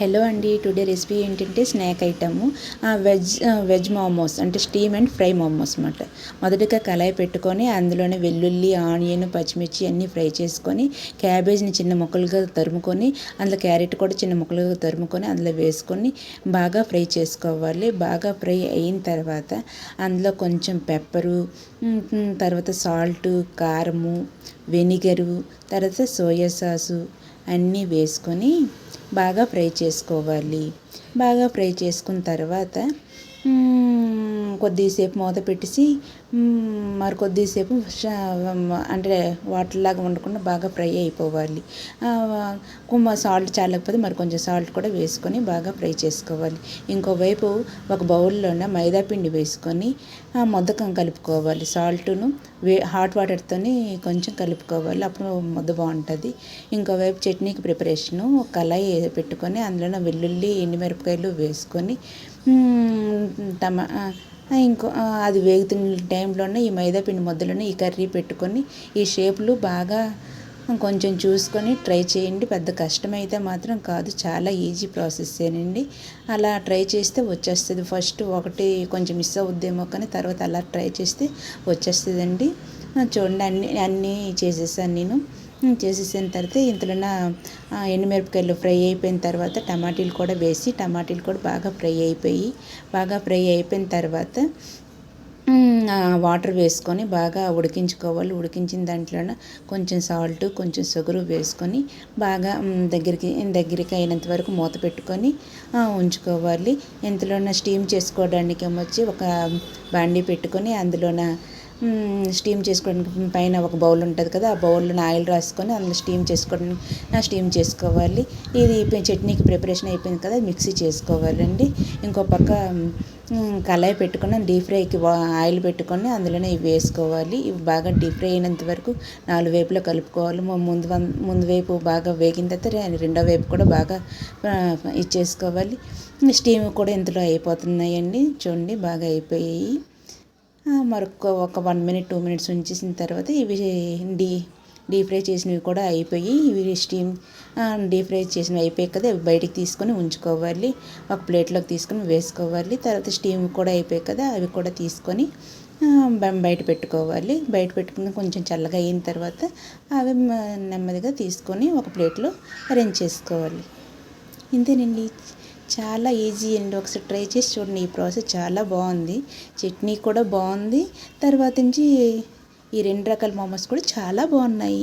Hello అండి today recipe ఏంటంటే snack item. Veg veg momos అంటే స్టీమ్ అండ్ ఫ్రై మోమోస్ అనమాట మొదటిగా కళాయి పెట్టుకొని అందులోనే వెల్లుల్లి ఆనియన్ పచ్చిమిర్చి అన్నీ ఫ్రై చేసుకొని క్యాబేజ్ని చిన్న ముక్కలుగా తరుముకొని అందులో క్యారెట్ కూడా చిన్న ముక్కలుగా తరుముకొని అందులో వేసుకొని బాగా ఫ్రై చేసుకోవాలి. బాగా ఫ్రై అయిన తర్వాత అందులో కొంచెం పెప్పరు తర్వాత సాల్ట్ కారము వెనిగరు తర్వాత సోయా సాసు అన్నీ వేసుకొని బాగా ఫ్రై చేసుకోవాలి. బాగా ఫ్రై చేసుకున్న తర్వాత కొద్దిసేపు మూత పెట్టేసి మరి కొద్దిసేపు అంటే వాటర్లాగా ఉండకుండా బాగా ఫ్రై అయిపోవాలి. కుమ్మ సాల్ట్ చాలకపోతే మరి కొంచెం సాల్ట్ కూడా వేసుకొని బాగా ఫ్రై చేసుకోవాలి. ఇంకోవైపు ఒక బౌల్లోనే మైదా పిండి వేసుకొని మొద్దకం కలుపుకోవాలి. సాల్ట్ను వే హాట్ వాటర్తోని కొంచెం కలుపుకోవాలి. అప్పుడు ముద్ద బాగుంటుంది. ఇంకోవైపు చట్నీకి ప్రిపరేషను కళాయి పెట్టుకొని అందులో వెల్లుల్లి ఎండుమిరపకాయలు వేసుకొని టమా ఇంకో అది వేగుతున్న టైంలోనే ఈ మైదా పిండి ముద్దలోనే ఈ కర్రీ పెట్టుకొని ఈ షేపులు బాగా కొంచెం చూసుకొని ట్రై చేయండి. పెద్ద కష్టమైతే మాత్రం కాదు. చాలా ఈజీ ప్రాసెస్సేనండి అలా ట్రై చేస్తే వచ్చేస్తుంది. ఫస్ట్ ఒకటి కొంచెం మిస్ అవుద్దేమో కానీ తర్వాత అలా ట్రై చేస్తే వచ్చేస్తుందండి. చూడండి అన్ని అన్నీ చేసేసాను నేను. చేసేసిన తర్వాత ఇంతలో ఎండుమిరపకాయలు ఫ్రై అయిపోయిన తర్వాత టమాటీలు కూడా వేసి టమాటీలు కూడా బాగా ఫ్రై అయిపోయి బాగా ఫ్రై అయిపోయిన తర్వాత వాటర్ వేసుకొని బాగా ఉడికించుకోవాలి. ఉడికించిన దాంట్లోన కొంచెం సాల్ట్ కొంచెం షుగరు వేసుకొని బాగా దగ్గరికి దగ్గరికి అయినంత వరకు మూత పెట్టుకొని ఉంచుకోవాలి. ఇంతలోన స్టీమ్ చేసుకోవడానికి వచ్చి ఒక బాండీ పెట్టుకొని అందులోన స్టీమ్ చేసుకోవడానికి పైన ఒక బౌల్ ఉంటుంది కదా ఆ బౌల్లో ఆయిల్ రాసుకొని అందులో స్టీమ్ చేసుకోవడానికి స్టీమ్ చేసుకోవాలి. ఇది చట్నీకి ప్రిపరేషన్ అయిపోయింది కదా మిక్సీ చేసుకోవాలండి. ఇంకో పక్క కళాయి పెట్టుకుని డీప్ ఫ్రైకి ఆయిల్ పెట్టుకొని అందులోనే ఇవి వేసుకోవాలి. ఇవి బాగా డీప్ ఫ్రై అయినంత వరకు నాలుగు వైపులో కలుపుకోవాలి. ముందు ముందు వైపు బాగా వేగిన తర్వాత రెండో వైపు కూడా బాగా ఇచ్చేసుకోవాలి. స్టీమ్ కూడా ఇంతలో అయిపోతున్నాయండి. చూడండి బాగా అయిపోయాయి. మరొక ఒక వన్ మినిట్ టూ మినిట్స్ ఉంచేసిన తర్వాత ఇవి డీ డీప్ ఫ్రై చేసినవి కూడా అయిపోయి ఇవి స్టీమ్ డీప్ ఫ్రై చేసినవి అయిపోయాయి కదా అవి బయటికి తీసుకొని ఉంచుకోవాలి. ఒక ప్లేట్లోకి తీసుకొని వేసుకోవాలి. తర్వాత స్టీమ్ కూడా అయిపోయాయి కదా అవి కూడా తీసుకొని బయట పెట్టుకోవాలి. బయట పెట్టుకుని కొంచెం చల్లగా అయిన తర్వాత అవి నెమ్మదిగా తీసుకొని ఒక ప్లేట్లో అరేంజ్ చేసుకోవాలి ఇంతేనండి. చాలా ఈజీ అండి. ఒకసారి ట్రై చేసి చూడండి. ఈ ప్రాసెస్ చాలా బాగుంది. చట్నీ కూడా బాగుంది. తర్వాత నుంచి ఈ రెండు రకాల మోమోస్ కూడా చాలా బాగున్నాయి.